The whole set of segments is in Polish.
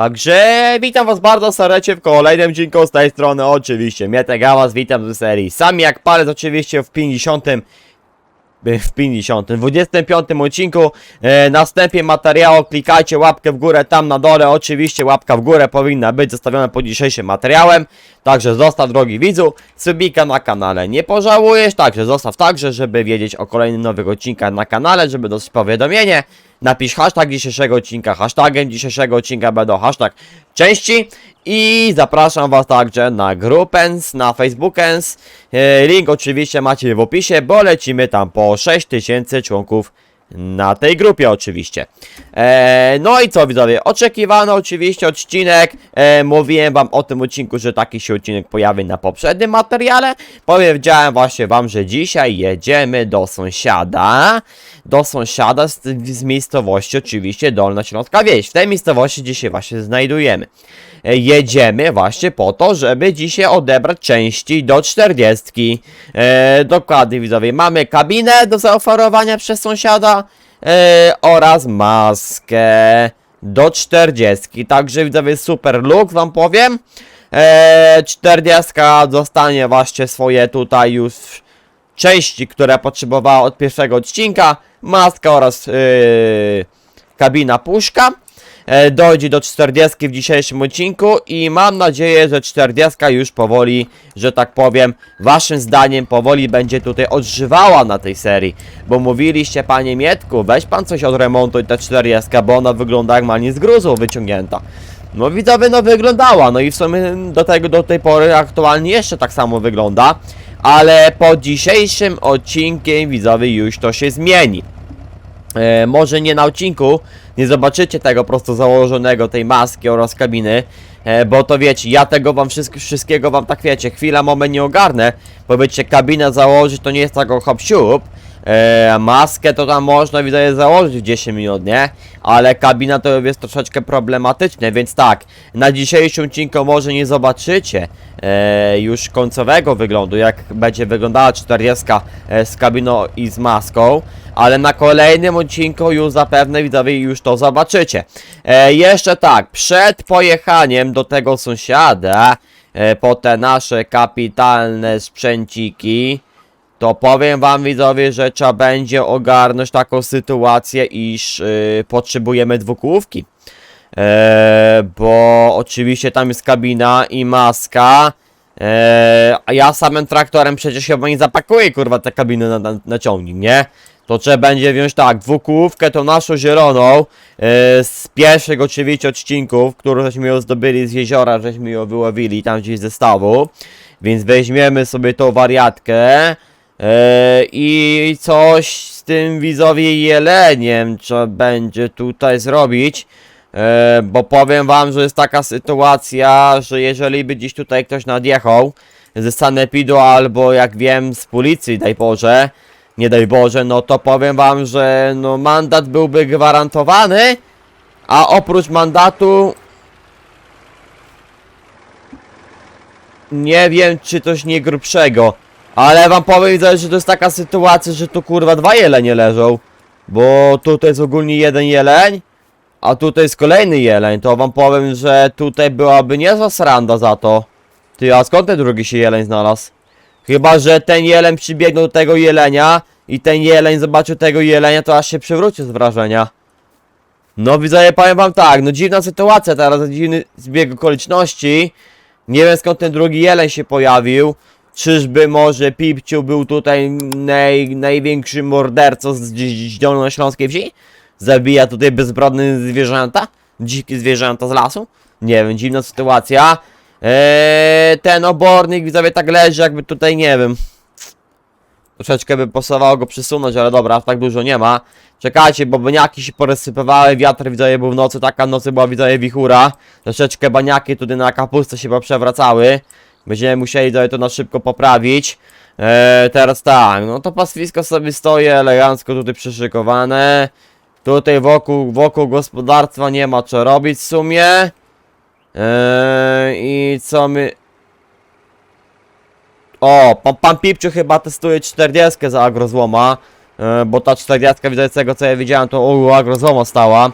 Także witam was bardzo serdecznie w kolejnym odcinku z tej strony, oczywiście Mietek, ja was witam z serii. Sami jak palec oczywiście w 50 w 50, 25 odcinku. E, następie materiału klikajcie łapkę w górę tam na dole, oczywiście łapka w górę powinna być zostawiona pod dzisiejszym materiałem. Także zostaw drogi widzu, subika na kanale nie pożałujesz, także zostaw także, żeby wiedzieć o kolejnych nowych odcinkach na kanale, żeby dostać powiadomienie. Napisz hashtag dzisiejszego odcinka, hashtagiem dzisiejszego odcinka będą hashtag części i zapraszam was także na grupens, na facebookens, E, link oczywiście macie w opisie, bo lecimy tam po 6000 członków na tej grupie oczywiście. E, no i co widzowie, oczekiwany oczywiście odcinek, e, mówiłem wam o tym odcinku, że taki się odcinek pojawi na poprzednim materiale. Powiedziałem właśnie wam, że dzisiaj jedziemy do sąsiada, do sąsiada z, z miejscowości oczywiście Dolna Śląska Wieś. W tej miejscowości dzisiaj właśnie znajdujemy. E, jedziemy właśnie po to, żeby dzisiaj odebrać części do 40. E, dokładnie widzowie, mamy kabinę do zaoferowania przez sąsiada e, oraz maskę do 40. Także widzowie super look wam powiem. E, 40 dostanie właśnie swoje tutaj już części, które potrzebowała od pierwszego odcinka. Maska oraz yy, kabina puszka. E, dojdzie do 40 w dzisiejszym odcinku i mam nadzieję, że 40 już powoli, że tak powiem, waszym zdaniem powoli będzie tutaj odżywała na tej serii. Bo mówiliście, panie Mietku, weź pan coś od remontu i ta 40, bo ona wygląda jak mani z gruzu wyciągnięta. No widzowie, no wyglądała, no i w sumie do tego do tej pory aktualnie jeszcze tak samo wygląda. Ale po dzisiejszym odcinkiem widzowie już to się zmieni. E, może nie na odcinku, nie zobaczycie tego prosto założonego, tej maski oraz kabiny, e, bo to wiecie, ja tego wam wszystko, wszystkiego wam tak wiecie, chwila, moment nie ogarnę, bo wiecie, kabinę założyć to nie jest tego hop siup, e, maskę to tam można widzę założyć w 10 minut, nie? Ale kabina to jest troszeczkę problematyczne, więc tak, na dzisiejszym odcinku może nie zobaczycie e, już końcowego wyglądu, jak będzie wyglądała 40 e, z kabiną i z maską, ale na kolejnym odcinku już zapewne widzowie już to zobaczycie. E, jeszcze tak, przed pojechaniem do tego sąsiada e, po te nasze kapitalne sprzęciki, to powiem wam widzowie, że trzeba będzie ogarnąć taką sytuację, iż y, potrzebujemy dwukółówki. E, bo oczywiście tam jest kabina i maska. E, a ja samym traktorem przecież chyba nie zapakuję kurwa te kabiny na, na, na ciągnik, nie? To trzeba będzie wziąć tak, dwukółówkę tą naszą zieloną e, z pierwszych oczywiście odcinków, którą żeśmy ją zdobyli z jeziora, żeśmy ją wyłowili tam gdzieś ze stawu. Więc weźmiemy sobie tą wariatkę e, i coś z tym widzowie jeleniem trzeba będzie tutaj zrobić. E, bo powiem wam, że jest taka sytuacja, że jeżeli by gdzieś tutaj ktoś nadjechał ze sanepidu albo jak wiem z policji, daj Boże, nie daj Boże, no to powiem wam, że no mandat byłby gwarantowany, a oprócz mandatu nie wiem czy coś nie grubszego, ale wam powiem, że to jest taka sytuacja, że tu kurwa dwa jelenie leżą, bo tutaj jest ogólnie jeden jeleń, a tutaj jest kolejny jeleń, to wam powiem, że tutaj byłaby niezła sranda za to. Ty, a skąd ten drugi się jeleń znalazł? Chyba, że ten jeleń przybiegnął do tego jelenia i ten jeleń zobaczył tego jelenia, to aż się przywrócił z wrażenia. No widzowie, powiem wam tak, no dziwna sytuacja teraz, dziwny zbieg okoliczności. Nie wiem skąd ten drugi jeleń się pojawił. Czyżby może Pipciu był tutaj naj, największym mordercą z, z Dolnośląskiej wsi? Zabija tutaj bezbrodne zwierzęta? Dzikie zwierzęta z lasu? Nie wiem, dziwna sytuacja. Eee, ten obornik widzowie tak leży jakby tutaj, nie wiem. Troszeczkę by pasowało go przesunąć, ale dobra, tak dużo nie ma. Czekajcie, bo baniaki się porysypywały, wiatr widzowie był w nocy, taka nocy była widzowie wichura. Troszeczkę baniaki tutaj na kapustę się przewracały. Będziemy musieli widzowie to na szybko poprawić. Eee, teraz tak, no to pastwisko sobie stoi elegancko tutaj przyszykowane. Tutaj wokół, wokół gospodarstwa nie ma co robić w sumie. Eee, I co my... O, pan, pan Pipciu chyba testuje 40 za agrozłoma. E, bo ta 40 widzę z tego co ja widziałem to u agrozłoma stała.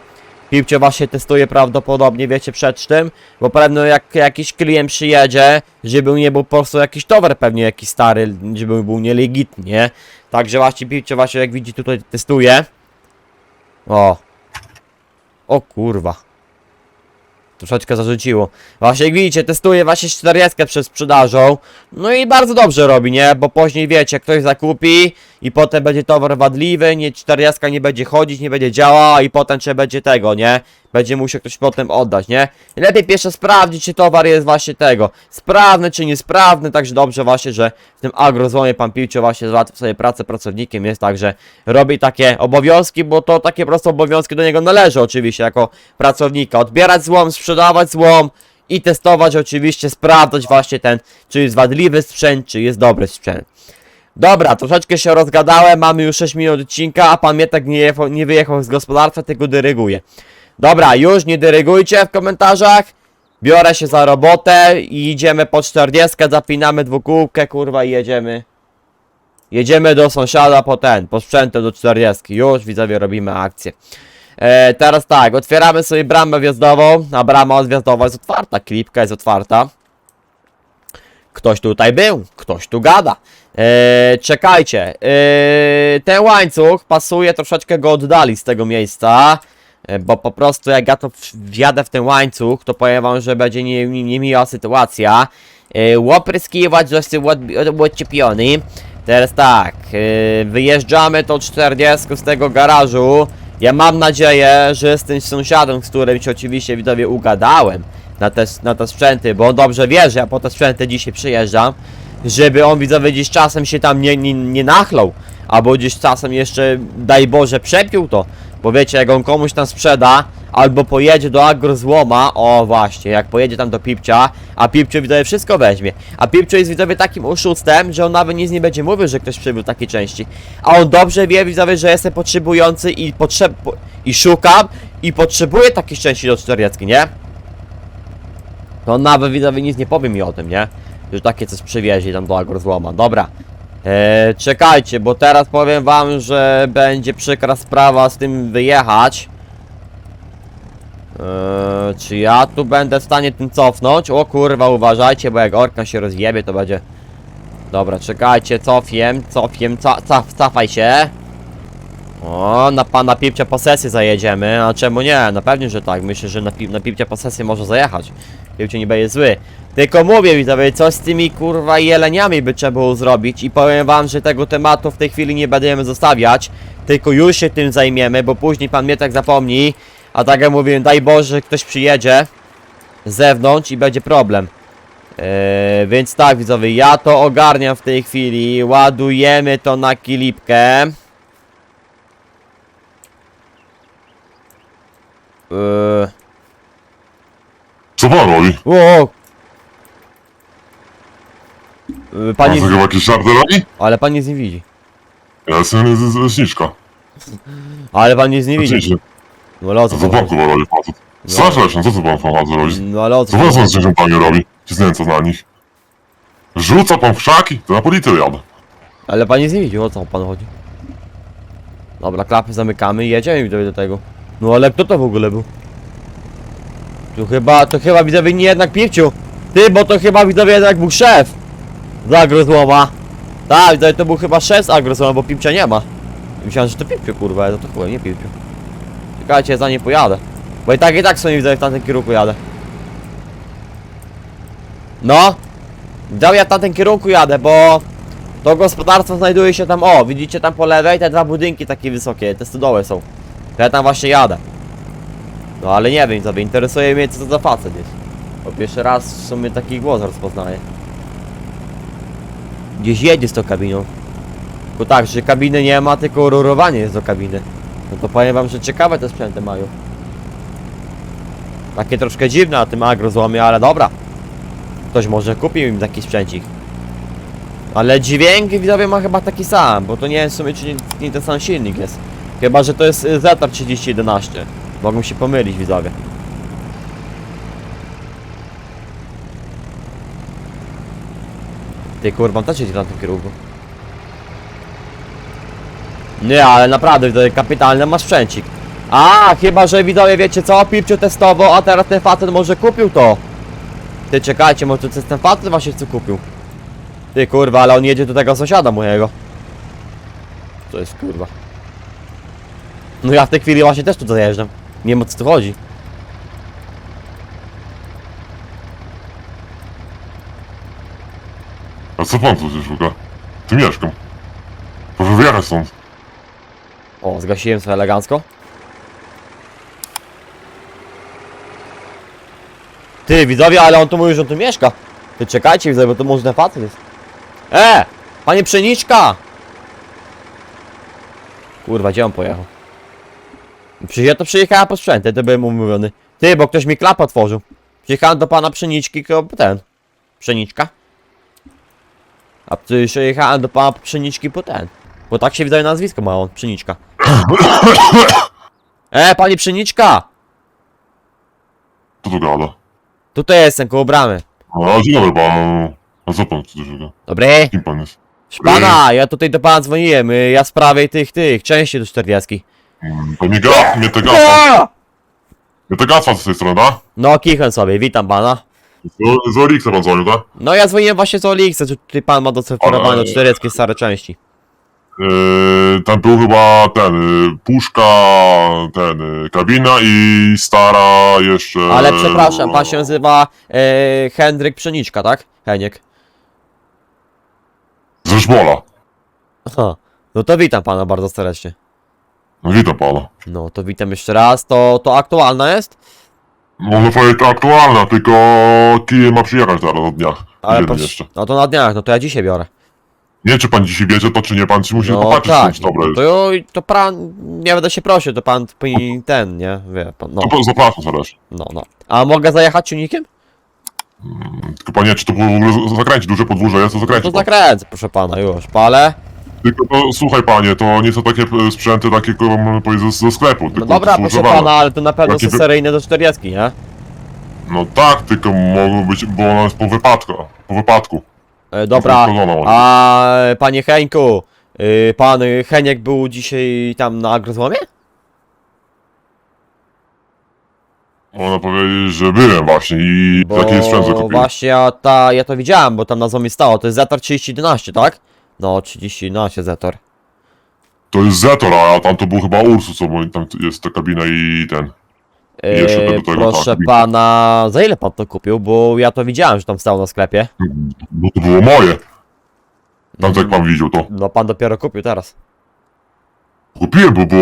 Pipcio właśnie testuje prawdopodobnie, wiecie, przed tym, bo pewno jak jakiś klient przyjedzie, żeby nie był po prostu jakiś towar pewnie jakiś stary, żeby był nielegitny, nie? Także właśnie Pipcio właśnie jak widzi tutaj testuje. O. O kurwa. Troszeczkę zarzuciło. Właśnie jak widzicie, testuje właśnie 40 przed sprzedażą. No i bardzo dobrze robi, nie? Bo później wiecie, ktoś zakupi i potem będzie towar wadliwy, nie 40 nie będzie chodzić, nie będzie działała i potem trzeba będzie tego, nie? Będzie musiał ktoś potem oddać, nie? I lepiej pierwsze sprawdzić, czy towar jest właśnie tego. Sprawny czy niesprawny, także dobrze właśnie, że w tym agrozłomie pan Piłcio właśnie załatwił sobie pracę pracownikiem, jest tak, że robi takie obowiązki, bo to takie po prostu obowiązki do niego należy oczywiście jako pracownika. Odbierać złom, sprzedawać złom i testować oczywiście, sprawdzać właśnie ten, czy jest wadliwy sprzęt, czy jest dobry sprzęt. Dobra, troszeczkę się rozgadałem, mamy już 6 minut odcinka, a pan mnie tak nie, nie wyjechał z gospodarstwa, tylko dyryguje. Dobra, już nie dyrygujcie w komentarzach. Biorę się za robotę i idziemy po 40, zapinamy dwukółkę, kurwa i jedziemy. Jedziemy do sąsiada po ten, po sprzęty do 40. Już widzowie robimy akcję. E, teraz tak, otwieramy sobie bramę wjazdową, a brama odjazdowa jest otwarta, klipka jest otwarta. Ktoś tutaj był, ktoś tu gada. E, czekajcie, e, ten łańcuch pasuje, troszeczkę go oddali z tego miejsca. E, Bo po prostu jak ja to wjadę w ten łańcuch, to powiem wam, że będzie nie- nie- niemiła sytuacja. E, Łopryskiwacz został od- odczepiony. Teraz tak, e, wyjeżdżamy to 40 z tego garażu. Ja mam nadzieję, że z tym sąsiadem, z którym się oczywiście widzowie ugadałem na te, na te sprzęty, bo on dobrze wie, że ja po te sprzęty dzisiaj przyjeżdżam, żeby on widzowie gdzieś czasem się tam nie, nie, nie nachlał, albo gdzieś czasem jeszcze, daj Boże, przepił to, bo wiecie, jak on komuś tam sprzeda, albo pojedzie do agrozłoma, o właśnie, jak pojedzie tam do Pipcia, a Pipcio widzowie wszystko weźmie, a Pipcio jest widzowie takim oszustem, że on nawet nic nie będzie mówił, że ktoś przybył takie części, a on dobrze wie widzowie, że jestem potrzebujący i potrzeb... i szukam i potrzebuję takich części do 40, nie? To on nawet widzowie nic nie powie mi o tym, nie? Że takie coś przywieźli tam do agrozłoma. Dobra. Eee, czekajcie, bo teraz powiem wam, że będzie przykra sprawa z tym wyjechać. Eee, czy ja tu będę w stanie tym cofnąć? O kurwa, uważajcie, bo jak orka się rozjebie, to będzie... Dobra, czekajcie, cofiem, cofiem, ca caf cafaj się. O, na pana Pipcia posesję zajedziemy, a czemu nie? No pewnie, że tak, myślę, że na, pi na Pipcia posesję może zajechać. Pipcie nie będzie zły. Tylko mówię widzowie, coś z tymi kurwa jeleniami by trzeba było zrobić i powiem wam, że tego tematu w tej chwili nie będziemy zostawiać, tylko już się tym zajmiemy, bo później pan mnie tak zapomni, a tak jak mówiłem, daj Boże, że ktoś przyjedzie z zewnątrz i będzie problem. Eee, więc tak widzowie, ja to ogarniam w tej chwili, ładujemy to na kilipkę. Eee, Co pan robi? o! Eee, Pan Pani, chyba jakieś żarty robi? ale pan nic nie widzi. Ja jestem z- z leśniczka. Ale pan nic nie widzi. No ale o co Co to pan chyba robi facet? Straż leśna, co to pan facet robi? No ale o co Co pan z tym zwierzętami robi? Ci znęca na nich. Rzuca pan w krzaki? To na policję jadę. Ale pan nic nie widzi, o co pan chodzi? Dobra, klapy zamykamy i jedziemy do tego. No ale kto to w ogóle był? Tu chyba, to chyba widzowie nie jednak Pipciu. Ty, bo to chyba widzowie jednak był szef. Z agrozłoma. Tak, widzowie to był chyba szef z agrozłoma, bo Pipcia nie ma. Myślałem, że to Pipciu kurwa, ale to chyba nie Pipciu. Czekajcie, ja za nie pojadę. Bo i tak i tak sobie widzowie w tamtym kierunku jadę. No. Widzowie, ja w tamtym kierunku jadę, bo... To gospodarstwo znajduje się tam, o, widzicie tam po lewej te dwa budynki takie wysokie, te stodoły są. To ja tam właśnie jadę. No ale nie wiem sobie, interesuje mnie co to za facet jest. Bo pierwszy raz w sumie taki głos rozpoznaję. Gdzieś jedzie z tą kabiną. Tylko tak, że kabiny nie ma, tylko rurowanie jest do kabiny. No to powiem wam, że ciekawe te sprzęty mają. Takie troszkę dziwne na tym agrozłomie, ale dobra. Ktoś może kupił im taki sprzęcik. Ale dźwięk widzowie ma chyba taki sam, bo to nie jest w sumie czy nie, nie ten sam silnik jest. Chyba, że to jest y, Zetor 3011. Mogą się pomylić widzowie. Ty kurwa, też jedzie na tym kierunku. Nie, ale naprawdę widzowie, kapitalny ma sprzęcik. A, chyba, że widzowie wiecie co, Pipciu testował, a teraz ten facet może kupił to. Ty czekajcie, może to ten facet właśnie co kupił. Ty kurwa, ale on jedzie do tego sąsiada mojego. To jest kurwa. No ja w tej chwili właśnie też tu zajeżdżam. Nie wiem o co tu chodzi. A co pan tu szuka? Tu mieszkam. Proszę wyjechać stąd. O, zgasiłem sobie elegancko. Ty, widzowie, ale on tu mówi, że on tu mieszka. Ty czekajcie, widzowie, bo to może facet jest. E! Panie Pszeniczka! Kurwa, gdzie on pojechał? Przecież ja to przyjechałem po sprzęt, ja to byłem umówiony. Ty, bo ktoś mi klap otworzył. Przyjechałem do pana Pszeniczki, tylko ten. Pszeniczka. A przyjechałem do pana Pszeniczki po ten. Bo tak się wydaje nazwisko ma on, Pszeniczka. E, pani Pszeniczka! Co tu gada? Tutaj jestem, koło bramy. A, dzień dobry pan. A co pan tu szuka? Dobry. Kim pan jest? Pana, ja tutaj do pana dzwoniłem, y, ja w sprawie tych, tych, części do 40. Mm, To mnie ga... mnie to gasa. Mnie to gasa z tej strony, tak? No, kicham sobie, witam pana. Z, z Orixa pan dzwonił, tak? No, ja dzwoniłem właśnie z Olixa, czy pan ma doceferowane do Ale- 40 stare części. Yy, tam był chyba ten, yy, puszka, ten, yy, kabina i stara jeszcze... Ale przepraszam, pan się nazywa e, Hendryk Pszeniczka, tak? Heniek. Ze Żbola. Aha. No to witam pana bardzo serdecznie. No witam pana. No, to witam jeszcze raz, to, to aktualna jest? Można powiedzieć to aktualna, tylko kij ma przyjechać zaraz na dniach. Ale Jeden jeszcze. no to na dniach, no to ja dzisiaj biorę. Nie wiem, czy pan dzisiaj bierze to, czy nie, pan musi No popatrzeć, tak, czy dobre to, jest. jo- to pan, nie będę się prosił, to pan powinien ten, nie, wie pan, no, To pan zapraszam serdecznie. no, no. A mogę zajechać ciągnikiem? Tylko panie, czy to w ogóle zakręci, duże podwórze jest, to No zakręci. to pan. zakręcę, proszę pana, już, palę. Tylko to, słuchaj panie, to nie są takie e, sprzęty, takie, które można powiedzieć, ze, ze sklepu. No tylko dobra, to są proszę używane. pana, ale to na pewno są wy- seryjne do 40, nie? No tak, tylko mogą być, bo ona jest po wypadku. Po wypadku. E, dobra, a panie Heńku, y, pan y, Heniek był dzisiaj tam na agrozłomie? Można powiedzieć, że byłem właśnie i taki sprzęt zakupiłem. właśnie ja, ta, ja to widziałem, bo tam na złomie stało, to jest Zetor 3011, tak? No, 3011 Zetor. To jest Zetor, a tam to był chyba Ursus, bo tam jest ta kabina i ten. Jeszcze E, do tego, proszę tak. pana, za ile pan to kupił? Bo ja to widziałem, że tam stał na sklepie. Bo to było moje. Tam jak pan widział to. No pan dopiero kupił teraz. Kupiłem, bo, bo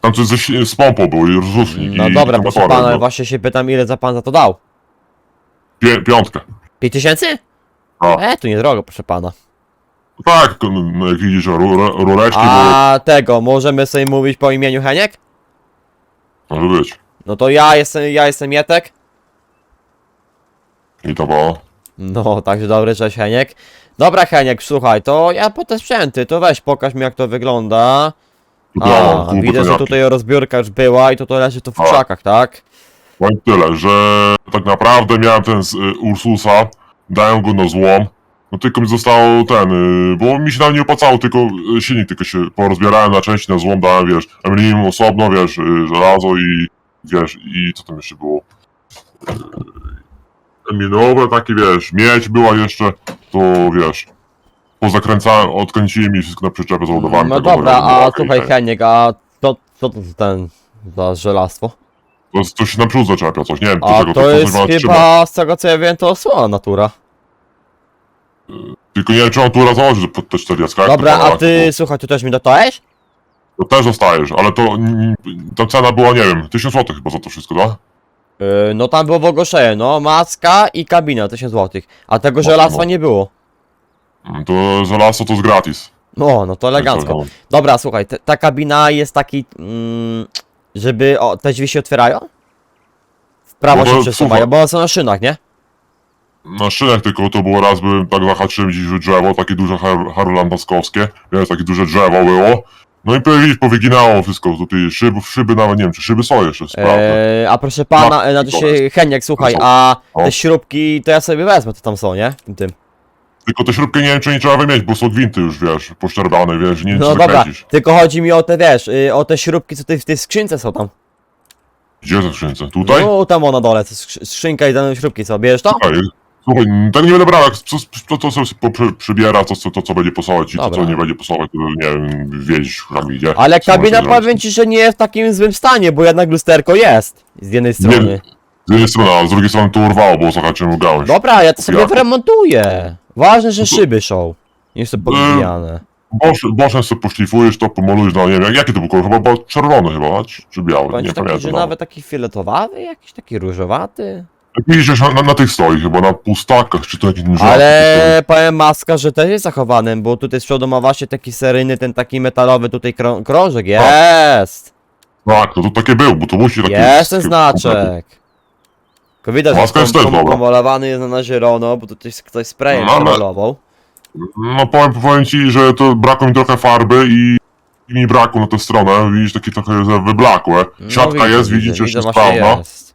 tam coś ze, z pompą było i rozrusznik No i dobra, i proszę motorem, pana, no. właśnie się pytam, ile za pan za to dał? Pię, piątkę. 5 tysięcy? A. E, tu niedrogo, proszę pana. Tak, no, jak widzisz, ru- rureczki, A tego, możemy sobie mówić po imieniu Heniek? bo może być. No to ja jestem, ja jestem Mietek. I to było. No, także dobry, cześć Heniek. Dobra Heniek, słuchaj, to ja po te sprzęty, to weź pokaż mi jak to wygląda. Tutaj A, widzę, że tutaj rozbiórka już była i to to leży tu w A. krzakach, tak? Powiem tyle, że tak naprawdę miałem ten z y, Ursusa, dałem go na złom, no tylko mi zostało ten, y, bo mi się tam nie opłacało, tylko y, silnik tylko się porozbierałem na części, na złom dałem, wiesz, aluminium osobno, wiesz, y, żelazo i wiesz, i co tam jeszcze było? Y, Minowe takie, wiesz, miedź była jeszcze, to wiesz, pozakręcałem, odkręciłem i wszystko na przyczepę załadowałem. No tego dobra, a i słuchaj. Heniek, a to, co to za ten, za żelastwo? To, to się na przód zaczepia coś, nie wiem, do A czego to coś jest chyba z tego co ja wiem, to osłona natura. Tylko nie wiem, czy on tu raz założy pod te 40. jak Dobra, to a tak, ty, słuchaj, tu też mi dotałeś? To, to też zostajesz, ale to mm, ta cena była, nie wiem, 1000 zł chyba za to wszystko, tak? Yy, no tam było w ogłoszeniu, no, maska i kabina, 1000 zł. A tego Mocno, żelastwa mocno. nie było. Mm, To za laso to jest gratis. No, no to elegancko. To- Dobra, słuchaj, te- ta kabina jest taki, mm, żeby, o, te drzwi się otwierają? W prawo No to się przesuwają, słuchaj. bo one są na szynach, nie? Na szynach tylko to było raz, byłem tak zahaczyłem gdzieś w drzewo, takie duże har harlandaskowskie, więc takie duże drzewo było. No i pewnie powyginało wszystko, tutaj szyby, szyby nawet, nie wiem, czy szyby są jeszcze sprawne. Eee, a proszę pana, No, e, znaczy to się, Heniek, słuchaj, są. a O. te śrubki, to ja sobie wezmę, to tam są, nie? W tym, tym. Tylko te śrubki nie wiem, czy nie trzeba wymienić, bo są gwinty już, wiesz, poszczerbiane, wiesz, nie wiem, No czy dobra, zakręcisz. tylko chodzi mi o te, wiesz, y, o te śrubki, co ty w tej skrzynce są tam. Gdzie te skrzynce? Tutaj? No tam o na dole, skrzy- skrzynka i tam śrubki są, bierzesz to? Słuchaj, słuchaj, tego nie będę brał, jak co, co sobie przy- przybiera, to, co- to, co będzie pasować i to, Dobra. co nie będzie pasować, to nie wiem, wiedzieć, jak idzie. Ale Co kabina powiem ci, że nie jest w takim złym stanie, bo jednak lusterko jest. Z jednej strony. Z jednej strony, a z drugiej strony to urwało, bo zahaczyłem gałęź. Dobra, ja to sobie Jakie? wyremontuję. Ważne, że No szyby są. Nie są podbijane. Bosz, boszem sobie poszlifujesz to, pomalujesz, no nie wiem, jak- jaki to był kolor, chyba, chyba czerwony chyba, czy, biały, Bądź nie taki, pamiętam. że nawet taki fioletowawy, jakiś taki różowaty. Widzisz, na, na, na tych stoi chyba, na pustakach, czy to jakiś rzadki Ale powiem maska, że też jest zachowany, bo tutaj z przodu ma właśnie taki seryjny, ten taki metalowy tutaj krą krążek. Jest! Tak, to, to takie był, bo to musi taki... Jest ten znaczek. Tylko widać, Maska jest też dobra. pomalowany jest na zielono, bo tutaj ktoś sprayem No, ale- pomalował. No powiem, powiem ci, że to brakło mi trochę farby i, i mi brakło na tę stronę, widzisz, takie trochę że wyblakłe. No, Siatka widzę, jest, widzicie, widzę, jeszcze właśnie sprawna. jest.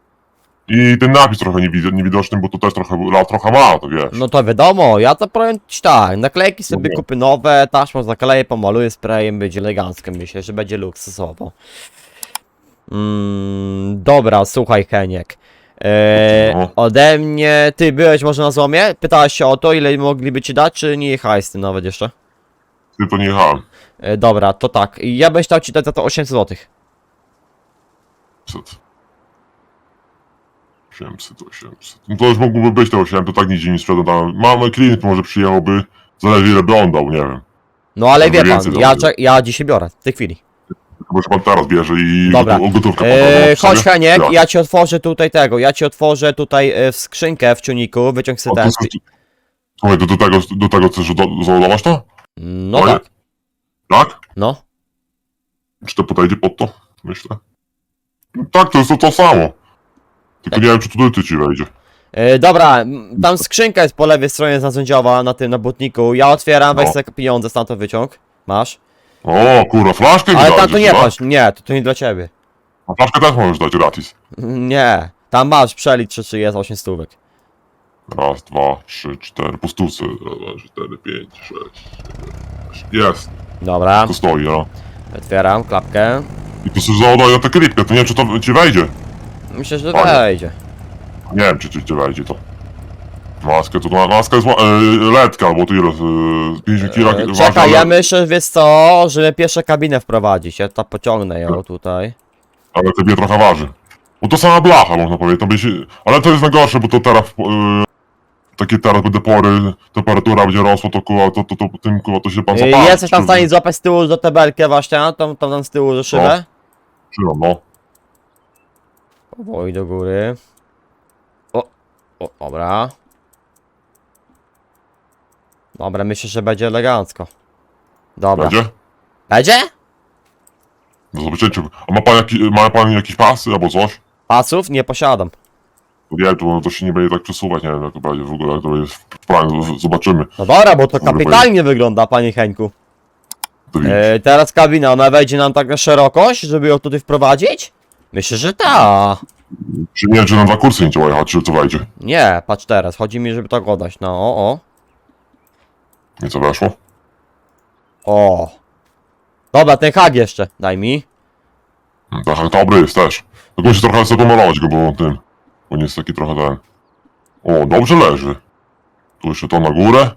I ten napis trochę niewid- niewidoczny, bo to też trochę, la- trochę ma, to wiesz. No to wiadomo, ja to powiem ci tak, naklejki sobie Dobra. kupię nowe, taśmą zakleję, pomaluję sprayem, będzie elegancko, myślę, że będzie luksusowo. Mm, dobra, słuchaj Heniek. Eee, No. ode mnie, ty byłeś może na złomie? Pytałeś się o to, ile mogliby ci dać, czy nie jechałeś z tym nawet jeszcze? Ty to nie jechałem. E, dobra, to tak, ja bym chciał ci dać za to 800 zł. 800. 800, 800. No to już mógłby być te 800, to tak nigdzie nie sprzedam. Mamy klient może przyjechałby, zależy ile by on dał, nie wiem. No ale Może wie pan, więcej ja, czek- ja dzisiaj biorę, w tej chwili. Chyba, że pan teraz bierze i Dobra. gotówkę Eee, no, chodź? Heniek, ja ci otworzę tutaj tego, ja ci otworzę tutaj e, w skrzynkę w ciuniku, wyciąg sobie ten. Słuchaj, do, do tego, do tego chcesz do, załadować to? No Moje? tak, Tak? no. Czy to podejdzie pod to? Myślę. No tak, to jest to, to samo. Tylko nie wiem, czy tutaj ty ci wejdzie. E, dobra, m, tam skrzynka jest po lewej stronie narzędziowa na tym na butniku. Ja otwieram, weź No. sobie pieniądze, stamtąd wyciąg. Masz. O, kurwa, flaszkę mi Ale tam to nie tak? patrz, nie, to, to nie dla ciebie. A flaszkę też możesz dać gratis. Nie, tam masz, przelicz czy, czy jest 8 stówek. Raz, dwa, trzy, cztery, po stówce. Raz, dwa, cztery, pięć, sześć, siedem, osiem. Jest, Dobra, to stoi, no. otwieram klapkę. I to sobie załadaj na tę klipkę, to nie wiem, czy to ci wejdzie. Myślę, że wejdzie. Nie wiem, czy ci wejdzie to. Maskę, to ma- maska jest ła- e, ledka, bo to ile, e, 50 kg E, Czekaj, ja myślę, wiesz co, żeby pierwsze kabinę wprowadzić. Ja to pociągnę ją tutaj. Ale to mnie trochę waży. Bo to sama blacha, można powiedzieć. To by się... Ale to jest najgorsze, bo to teraz... Yy, takie teraz będę pory, temperatura będzie rosła, to kuła, to, to, to, tym kuła, to się pan E, zapali. Jesteś tam w stanie złapać z tyłu do tebelkę właśnie, tą, tą tam z tyłu do szybę? Trzymam, no. Powoli do góry. O, o, dobra. Dobra, myślę, że będzie elegancko. Dobra. Będzie? Będzie? Do zobaczenia. A ma pan, jaki, ma pan jakieś pasy albo coś? Pasów nie posiadam. Nie, to, to się nie będzie tak przesuwać, nie wiem jak to będzie w ogóle, jak to będzie w planie, z- zobaczymy. No dobra, bo to kapitalnie wygląda, panie Henku. To widzisz. E, teraz kabina, ona wejdzie nam tak na szerokość, żeby ją tutaj wprowadzić? Myślę, że ta. Czy nie wiem, czy na dwa kursy nie trzeba jechać, czy to wejdzie. Nie, patrz teraz, chodzi mi, żeby tak oddać. No, o, o. Nie co weszło? O. Dobra, ten hak jeszcze, daj mi. Tak, dobry jest też. Tylko muszę trochę sobie pomalować go, bo tym. Bo nie jest taki trochę ten. O, dobrze leży. Tu jeszcze to na górę.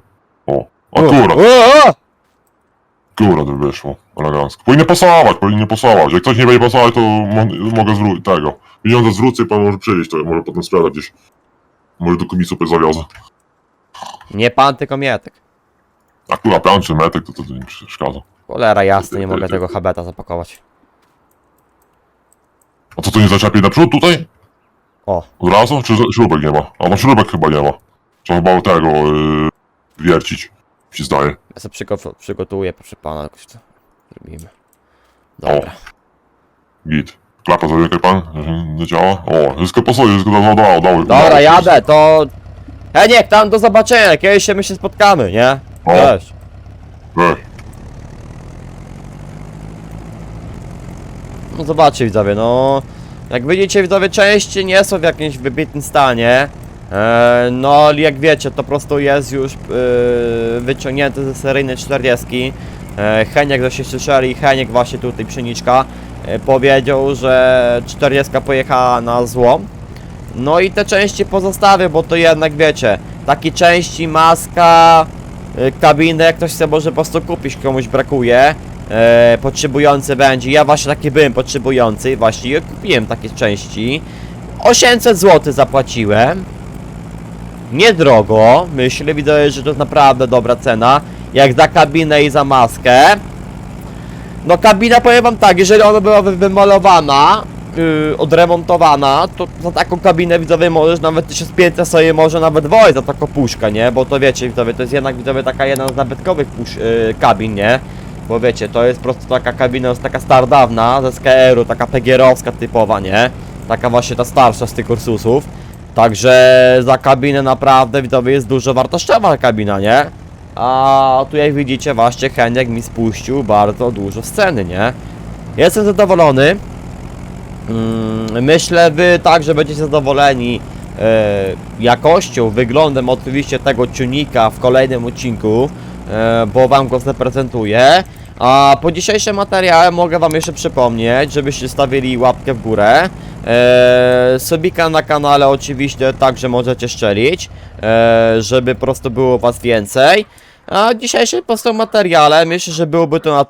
O, akurat, O, o, o! Akurat by wyszło. Elegancko. Powinien pasować, powinien pasować. Jak ktoś nie będzie pasować, to mo mogę zwrócić tego. Pieniądze zwrócę i pan może przywieźć to, może potem sprzedać gdzieś. Może do komisu zawiozę. Nie pan, tylko mietek. Akurat pan czy metek, to, to, to nie przeszkadza. Cholera jasna, nie mogę tego habeta zapakować. A to to nie zaczepi naprzód tutaj? O, Od razu? Czy śrubek nie ma? A no śrubek chyba nie ma. Trzeba chyba tego yy, wiercić. Się zdaje. ja sobie przygo- przygotuję, proszę pana, jakoś to zrobimy. Dobra. Git. Klapa zamykaj pan, że nie działa. O, wszystko pasuje, wszystko dało, dało, dało. Dobra, jadę, to... Heniek, tam do zobaczenia, kiedyś się my się spotkamy, nie? O. Cześć. Weź. No zobaczcie widzowie, no... Jak widzicie widzowie, części nie są w jakimś wybitnym stanie. E, no, jak wiecie, to po prostu jest już e, wyciągnięte ze seryjnej 40. E, Heniek, że się słyszeli, Heniek właśnie tutaj, pszeniczka, e, powiedział, że 40 pojechała na złom. No i te części pozostawię, bo to jednak wiecie, takie części, maska, kabinę, jak ktoś chce może po prostu kupić, komuś brakuje, e, potrzebujący będzie, ja właśnie taki byłem potrzebujący, właśnie kupiłem takie części, 800 zł zapłaciłem, niedrogo, myślę, widzę, że to jest naprawdę dobra cena, jak za kabinę i za maskę, no kabina powiem wam tak, jeżeli ona była wy- wymalowana, yy, odremontowana, to za taką kabinę widzowie możesz nawet 1500 sobie może nawet wołać za taką puszkę, nie? Bo to wiecie widzowie, to jest jednak widzowie taka jedna z nabytkowych pusz, yy, kabin, nie? Bo wiecie, to jest po prostu taka kabina, jest taka stardawna, ze SKR-u, taka pegierowska typowa, nie? Taka właśnie ta starsza z tych Ursusów. Także za kabinę naprawdę widzowie jest dużo wartościowa kabina, nie? A tu jak widzicie właśnie Heniek mi spuścił bardzo dużo sceny, nie? Jestem zadowolony. Mm, myślę wy także będziecie zadowoleni e, jakością, wyglądem oczywiście tego tunika w kolejnym odcinku, e, bo wam go zaprezentuję. A po dzisiejszym materiale mogę wam jeszcze przypomnieć, żebyście stawili łapkę w górę. E, subika na kanale oczywiście także możecie szczelić, e, żeby po prostu było was więcej. A dzisiejszym po prostu materiale myślę, że byłoby to na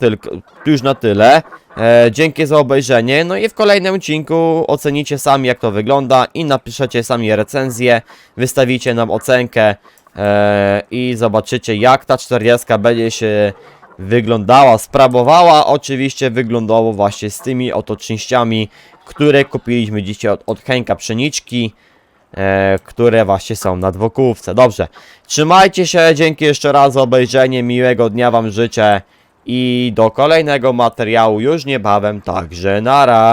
już na tyle. E, dzięki za obejrzenie. No i w kolejnym odcinku ocenicie sami jak to wygląda i napiszecie sami recenzję, wystawicie nam ocenkę e, i zobaczycie jak ta 40 będzie się wyglądała, sprawowała. Oczywiście wyglądało właśnie z tymi oto częściami, które kupiliśmy dzisiaj od, od Henka Pszeniczki e, które właśnie są na dwokówce. Dobrze, trzymajcie się, dzięki jeszcze raz za obejrzenie, miłego dnia Wam życzę i do kolejnego materiału już niebawem, także nara.